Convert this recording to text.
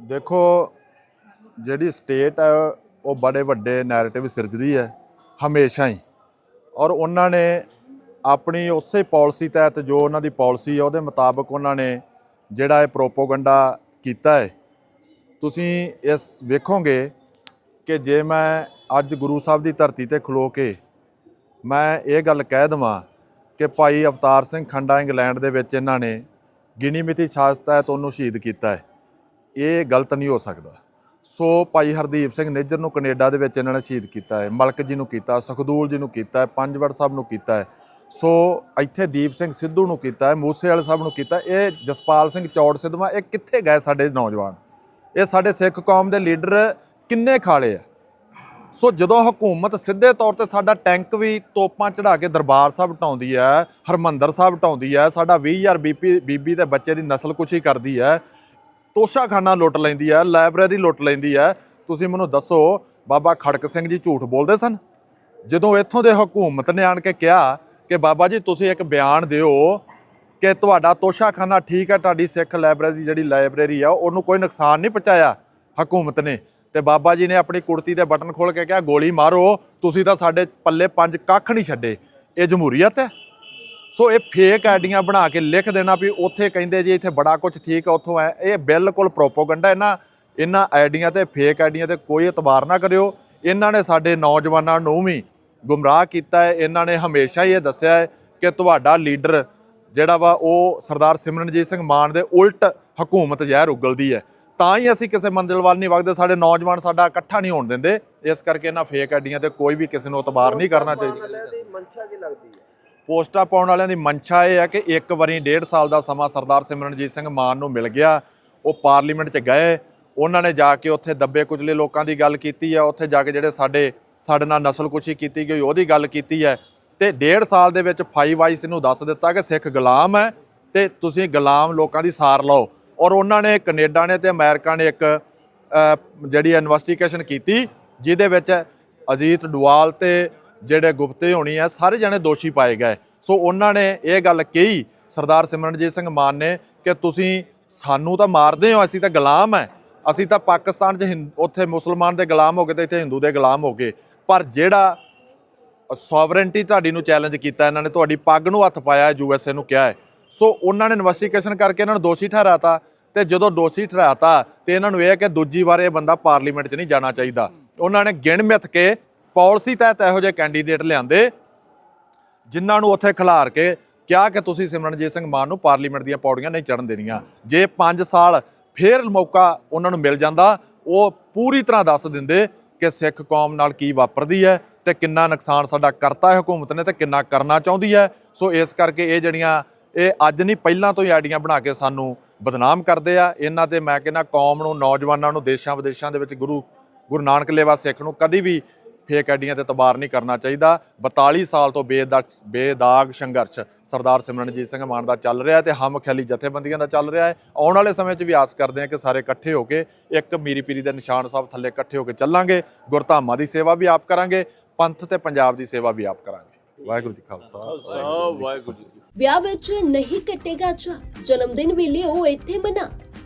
ਦੇਖੋ, ਜਿਹੜੀ ਸਟੇਟ ਹੈ ਉਹ ਬੜੇ ਵੱਡੇ ਨੈਰੇਟਿਵ ਸਿਰਜਦੀ ਹੈ, ਹਮੇਸ਼ਾ ਹੀ। ਔਰ ਉਹਨਾਂ ਨੇ ਆਪਣੀ ਉਸੇ ਪਾਲਿਸੀ ਤਹਿਤ ਜੋ ਉਹਨਾਂ ਦੀ ਪਾਲਿਸੀ ਹੈ ਉਹਦੇ ਮੁਤਾਬਕ ਉਹਨਾਂ ਨੇ ਜਿਹੜਾ ਇਹ ਪ੍ਰੋਪੋਗੰਡਾ ਕੀਤਾ ਹੈ। ਤੁਸੀਂ ਇਸ ਵੇਖੋਗੇ ਕਿ ਜੇ ਮੈਂ ਅੱਜ ਗੁਰੂ ਸਾਹਿਬ ਦੀ ਧਰਤੀ ਤੇ ਖਲੋ ਕੇ ਮੈਂ ਇਹ ਗੱਲ ਕਹਿ ਦਵਾਂ ਕਿ ਭਾਈ ਅਵਤਾਰ ਸਿੰਘ ਖੰਡਾ ਇੰਗਲੈਂਡ ਦੇ ਵਿੱਚ ਇਹਨਾਂ ਨੇ ਗਿਣੀ ਮਿਤੀ ਸਾਜ਼ਿਸ਼ ਤਹਿਤ ਉਹਨੂੰ ਸ਼ਹੀਦ ਕੀਤਾ ਹੈ। ਇਹ ਗਲਤ ਨਹੀਂ ਹੋ ਸਕਦਾ। ਸੋ ਭਾਈ ਹਰਦੀਪ ਸਿੰਘ ਨਿੱਜਰ ਨੂੰ ਕੈਨੇਡਾ ਦੇ ਵਿੱਚ ਇਹਨਾਂ ਨੇ ਸ਼ਹੀਦ ਕੀਤਾ ਹੈ। ਮਲਕ ਜੀ ਨੂੰ ਕੀਤਾ ਸੁਖਦੂਲ ਜੀ ਨੂੰ ਕੀਤਾ ਹੈ, ਪੰਜਵੜ ਸਾਹਿਬ ਨੂੰ ਕੀਤਾ ਹੈ। ਸੋ ਇੱਥੇ ਦੀਪ ਸਿੰਘ ਸਿੱਧੂ ਨੂੰ ਕੀਤਾ ਹੈ ਮੂਸੇ ਵਾਲੇ ਸਾਹਿਬ ਨੂੰ ਕੀਤਾ ਇਹ ਜਸਪਾਲ ਸਿੰਘ ਚੌੜ ਸਿੱਧਵਾਂ ਇਹ ਕਿੱਥੇ ਗਏ ਸਾਡੇ ਨੌਜਵਾਨ? ਇਹ ਸਾਡੇ ਸਿੱਖ ਕੌਮ ਦੇ ਲੀਡਰ ਕਿੰਨੇ ਖਾਲੇ ਆ? ਸੋ ਜਦੋਂ ਹਕੂਮਤ ਸਿੱਧੇ ਤੌਰ ਤੇ ਸਾਡਾ ਟੈਂਕ ਵੀ ਤੋਪਾਂ ਚੜਾ ਕੇ ਦਰਬਾਰ ਸਾਹਿਬ ਢਾਉਂਦੀ ਹੈ, ਹਰਮੰਦਰ ਸਾਹਿਬ ਢਾਉਂਦੀ ਹੈ, ਸਾਡਾ 20000 ਬੀਬੀ ਬੀਬੀ ਦੇ ਬੱਚੇ ਦੀ ਨਸਲਕੁਸ਼ੀ ਕਰਦੀ ਹੈ ਤੋਸ਼ਾਖਾਨਾ ਲੁੱਟ ਲੈਂਦੀ ਹੈ, ਲਾਇਬ੍ਰੇਰੀ ਲੁੱਟ ਲੈਂਦੀ ਹੈ। ਤੁਸੀਂ ਮੈਨੂੰ ਦੱਸੋ, ਬਾਬਾ ਖੜਕ ਸਿੰਘ ਜੀ ਝੂਠ ਬੋਲਦੇ ਸਨ? ਜਦੋਂ ਇੱਥੋਂ ਦੇ ਹਕੂਮਤ ਨੇ ਆਣ ਕੇ ਕਿਹਾ ਕਿ ਬਾਬਾ ਜੀ, ਤੁਸੀਂ ਇੱਕ ਬਿਆਨ ਦਿਓ ਕਿ ਤੁਹਾਡਾ ਤੋਸ਼ਾਖਾਨਾ ਠੀਕ ਹੈ, ਤੁਹਾਡੀ ਸਿੱਖ ਲਾਇਬ੍ਰੇਰੀ ਜਿਹੜੀ ਲਾਇਬ੍ਰੇਰੀ ਆ, ਉਹਨੂੰ ਕੋਈ ਨੁਕਸਾਨ ਨਹੀਂ ਪਹੁੰਚਾਇਆ ਹਕੂਮਤ ਨੇ। ਤੇ ਬਾਬਾ ਜੀ ਨੇ ਆਪਣੀ ਕੁੜਤੀ ਦੇ ਬਟਨ ਖੋਲ ਕੇ ਕਿਹਾ, ਗੋਲੀ ਮਾਰੋ, ਤੁਸੀਂ ਤਾਂ ਸਾਡੇ ਪੱਲੇ ਪੰਜ ਕੱਖ ਨਹੀਂ ਛੱਡੇ। ਇਹ ਜਮਹੂਰੀਅਤ ਹੈ? ਸੋ ਇਹ ਫੇਕ ਆਈਡੀਆਂ ਬਣਾ ਕੇ ਲਿਖ ਦੇਣਾ ਵੀ ਉੱਥੇ ਕਹਿੰਦੇ ਜੀ ਇੱਥੇ ਬੜਾ ਕੁਝ ਠੀਕ ਹੈ ਉੱਥੋਂ ਹੈ ਇਹ ਬਿਲਕੁਲ ਪ੍ਰੋਪੋਗੰਡਾ ਇਹਨਾਂ ਇਹਨਾਂ ਆਈਡੀਆਂ ਤੇ ਫੇਕ ਆਈਡੀਆਂ ਤੇ ਕੋਈ ਇਤਬਾਰ ਨਾ ਕਰਿਓ। ਇਹਨਾਂ ਨੇ ਸਾਡੇ ਨੌਜਵਾਨਾਂ ਨੂੰ ਵੀ ਗੁੰਮਰਾਹ ਕੀਤਾ ਹੈ, ਇਹਨਾਂ ਨੇ ਹਮੇਸ਼ਾ ਹੀ ਇਹ ਦੱਸਿਆ ਹੈ ਕਿ ਤੁਹਾਡਾ ਲੀਡਰ ਜਿਹੜਾ ਵਾ ਉਹ ਸਰਦਾਰ ਸਿਮਰਨਜੀਤ ਸਿੰਘ ਮਾਨ ਦੇ ਉਲਟ ਹਕੂਮਤ ਜ਼ਹਿਰ ਉਗਲਦੀ ਹੈ। ਤਾਂ ਹੀ ਅਸੀਂ ਕਿਸੇ ਮੰਜ਼ਿਲ ਵੱਲ ਨਹੀਂ ਵਗਦੇ, ਸਾਡੇ ਨੌਜਵਾਨ ਸਾਡਾ ਇਕੱਠਾ ਨਹੀਂ ਹੋਣ ਦਿੰਦੇ। ਇਸ ਕਰਕੇ ਇਹਨਾਂ ਫੇਕ ਆਈਡੀਆਂ ਤੇ ਕੋਈ ਵੀ ਕਿਸੇ ਨੂੰ ਇਤਬਾਰ ਨਹੀਂ ਕਰਨਾ ਚਾਹੀਦਾ। ਮਨਸ਼ਾ ਕੀ ਲੱਗਦੀ ਹੈ। ਪੋਸਟਾਂ ਪਾਉਣ ਵਾਲਿਆਂ ਦੀ ਮਨਸ਼ਾ ਇਹ ਹੈ ਕਿ ਇੱਕ ਵਾਰੀ ਡੇਢ ਸਾਲ ਦਾ ਸਮਾਂ ਸਰਦਾਰ ਸਿਮਰਨਜੀਤ ਸਿੰਘ ਮਾਨ ਨੂੰ ਮਿਲ ਗਿਆ। ਉਹ ਪਾਰਲੀਮੈਂਟ 'ਚ ਗਏ। ਉਹਨਾਂ ਨੇ ਜਾ ਕੇ ਉੱਥੇ ਦੱਬੇ ਕੁਚਲੇ ਲੋਕਾਂ ਦੀ ਗੱਲ ਕੀਤੀ ਹੈ। ਉੱਥੇ ਜਾ ਕੇ ਜਿਹੜੇ ਸਾਡੇ ਸਾਡੇ ਨਾਲ ਨਸਲਕੁਸ਼ੀ ਕੀਤੀ ਗਈ, ਉਹਦੀ ਗੱਲ ਕੀਤੀ ਹੈ। ਤੇ ਡੇਢ ਸਾਲ ਦੇ ਵਿੱਚ ਫਾਈ ਵਾਈਸ ਨੂੰ ਦੱਸ ਦਿੱਤਾ ਕਿ ਸਿੱਖ ਗੁਲਾਮ ਹੈ ਤੇ ਤੁਸੀਂ ਗੁਲਾਮ ਲੋਕਾਂ ਦੀ ਸਾਰ ਲਓ। ਔਰ ਉਹਨਾਂ ਨੇ ਕੈਨੇਡਾ ਨੇ ਤੇ ਅਮਰੀਕਾ ਨੇ ਇੱਕ ਜਿਹੜੀ ਇਨਵੈਸਟੀਗੇਸ਼ਨ ਕੀਤੀ, ਜਿਹਦੇ ਵਿੱਚ ਅਜੀਤ ਡੁਆਲ ਤੇ ਜਿਹੜੇ ਗੁਪਤੇ ਹੋਣੀ ਆ, ਸਾਰੇ ਜਣੇ ਦੋਸ਼ੀ ਪਾਏ ਗਏ। ਸੋ ਉਹਨਾਂ ਨੇ ਇਹ ਗੱਲ ਕਹੀ, ਸਰਦਾਰ ਸਿਮਰਨਜੀਤ ਸਿੰਘ ਮਾਨ ਨੇ ਕਿ ਤੁਸੀਂ ਸਾਨੂੰ ਤਾਂ ਮਾਰਦੇ ਹੋ, ਅਸੀਂ ਤਾਂ ਗੁਲਾਮ ਹੈ ਅਸੀਂ ਤਾਂ ਪਾਕਿਸਤਾਨ 'ਚ ਹਿੰਦ- ਉੱਥੇ ਮੁਸਲਮਾਨ ਦੇ ਗੁਲਾਮ ਹੋ ਗਏ ਤੇ ਇੱਥੇ ਹਿੰਦੂ ਦੇ ਗੁਲਾਮ ਹੋ ਗਏ। ਪਰ ਜਿਹੜਾ ਸੋਵਰੈਂਟੀ ਤੁਹਾਡੀ ਨੂੰ ਚੈਲੰਜ ਕੀਤਾ, ਇਹਨਾਂ ਨੇ ਤੁਹਾਡੀ ਪੱਗ ਨੂੰ ਹੱਥ ਪਾਇਆ, ਯੂ ਐੱਸ ਏ ਨੂੰ ਕਿਹਾ ਹੈ ਸੋ ਉਹਨਾਂ ਨੇ ਇਨਵੈਸਟੀਗੇਸ਼ਨ ਕਰਕੇ ਇਹਨਾਂ ਨੂੰ ਦੋਸ਼ੀ ਠਹਿਰਾਤਾ ਤੇ ਜਦੋਂ ਦੋਸ਼ੀ ਠਹਿਰਾਤਾ ਤੇ ਇਹਨਾਂ ਨੂੰ ਇਹ ਹੈ ਕਿ ਦੂਜੀ ਵਾਰ ਇਹ ਬੰਦਾ ਪਾਰਲੀਮੈਂਟ 'ਚ ਨਹੀਂ ਜਾਣਾ ਚਾਹੀਦਾ। ਉਹਨਾਂ ਨੇ ਗਿਣ ਮਿੱਥ ਕੇ ਪਾਲਿਸੀ ਤਹਿਤ ਇਹੋ ਜਿਹੇ ਕੈਂਡੀਡੇਟ ਲਿਆਂਦੇ, ਜਿਨ੍ਹਾਂ ਨੂੰ ਉੱਥੇ ਖਿਲਾਰ ਕੇ ਕਿਹਾ ਕਿ ਤੁਸੀਂ ਸਿਮਰਨਜੀਤ ਸਿੰਘ ਮਾਨ ਨੂੰ ਪਾਰਲੀਮੈਂਟ ਦੀਆਂ ਪੌੜੀਆਂ ਨਹੀਂ ਚੜਨ ਦੇਣੀਆਂ। ਜੇ 5 ਸਾਲ ਫੇਰ ਮੌਕਾ ਉਹਨਾਂ ਨੂੰ ਮਿਲ ਜਾਂਦਾ, ਉਹ ਪੂਰੀ ਤਰ੍ਹਾਂ ਦੱਸ ਦਿੰਦੇ ਕਿ ਸਿੱਖ ਕੌਮ ਨਾਲ ਕੀ ਵਾਪਰਦੀ ਹੈ ਤੇ ਕਿੰਨਾ ਨੁਕਸਾਨ ਸਾਡਾ ਕਰਤਾ ਹੈ ਹਕੂਮਤ ਨੇ ਤੇ ਕਿੰਨਾ ਕਰਨਾ ਚਾਹੁੰਦੀ ਹੈ। ਸੋ ਇਸ ਕਰਕੇ ਇਹ ਜਿਹੜੀਆਂ, ਇਹ ਅੱਜ ਨਹੀਂ, ਪਹਿਲਾਂ ਤੋਂ ਹੀ ਆਈਡੀਆਂ ਬਣਾ ਕੇ ਸਾਨੂੰ ਬਦਨਾਮ ਕਰਦੇ ਆ। ਇਹਨਾਂ ਤੇ ਮੈਂ ਕਹਿੰਦਾ ਕੌਮ ਨੂੰ, ਨੌਜਵਾਨਾਂ ਨੂੰ ਦੇਸ਼ਾਂ ਵਿਦੇਸ਼ਾਂ ਦੇ ਵਿੱਚ ਗੁਰੂ ਗੁਰੂ ਨਾਨਕ ਲੇਵਾ ਸਿੱਖ ਨੂੰ ਕਦੀ ਵੀ ਫੇਕ ਆਈਡੀਆਂ ਤੇ ਤਬਾਰ ਨਹੀਂ ਕਰਨਾ ਚਾਹੀਦਾ। 42 ਸਾਲ ਤੋਂ ਬੇਦਾਗ ਬੇਦਾਗ ਸੰਘਰਸ਼ ਸਰਦਾਰ ਸਿਮਰਨਜੀਤ ਸਿੰਘ ਮਾਨ ਦਾ ਚੱਲ ਰਿਹਾ ਤੇ ਹਮ ਖਿਆਲੀ ਜਥੇਬੰਦੀਆਂ ਦਾ ਚੱਲ ਰਿਹਾ ਹੈ। ਆਉਣ ਵਾਲੇ ਸਮੇਂ 'ਚ ਵੀ ਆਸ ਕਰਦੇ ਹਾਂ ਕਿ ਸਾਰੇ ਇਕੱਠੇ ਹੋ ਕੇ ਇੱਕ ਮੀਰੀ ਪੀਰੀ ਦੇ ਨਿਸ਼ਾਨ ਸਾਹਿਬ ਥੱਲੇ ਇਕੱਠੇ ਹੋ ਕੇ ਚੱਲਾਂਗੇ। ਗੁਰਧਾਮਾਂ ਦੀ ਸੇਵਾ ਵੀ ਆਪ ਕਰਾਂਗੇ ਪੰਥ ਤੇ ਪੰਜਾਬ ਦੀ ਸੇਵਾ ਵੀ ਆਪ ਕਰਾਂਗੇ। ਵਾਹਿਗੁਰੂ ਜੀ ਖਾਲਸਾ। ਵਾਹਿਗੁਰੂ ਜੀ ਵਿਆਹ ਵਿੱਚ ਨਹੀਂ ਕੱਟੇਗਾ ਚਾ ਜਨਮ ਦਿਨ ਵੀ ਲਿਓ ਇੱਥੇ ਮਨਾ।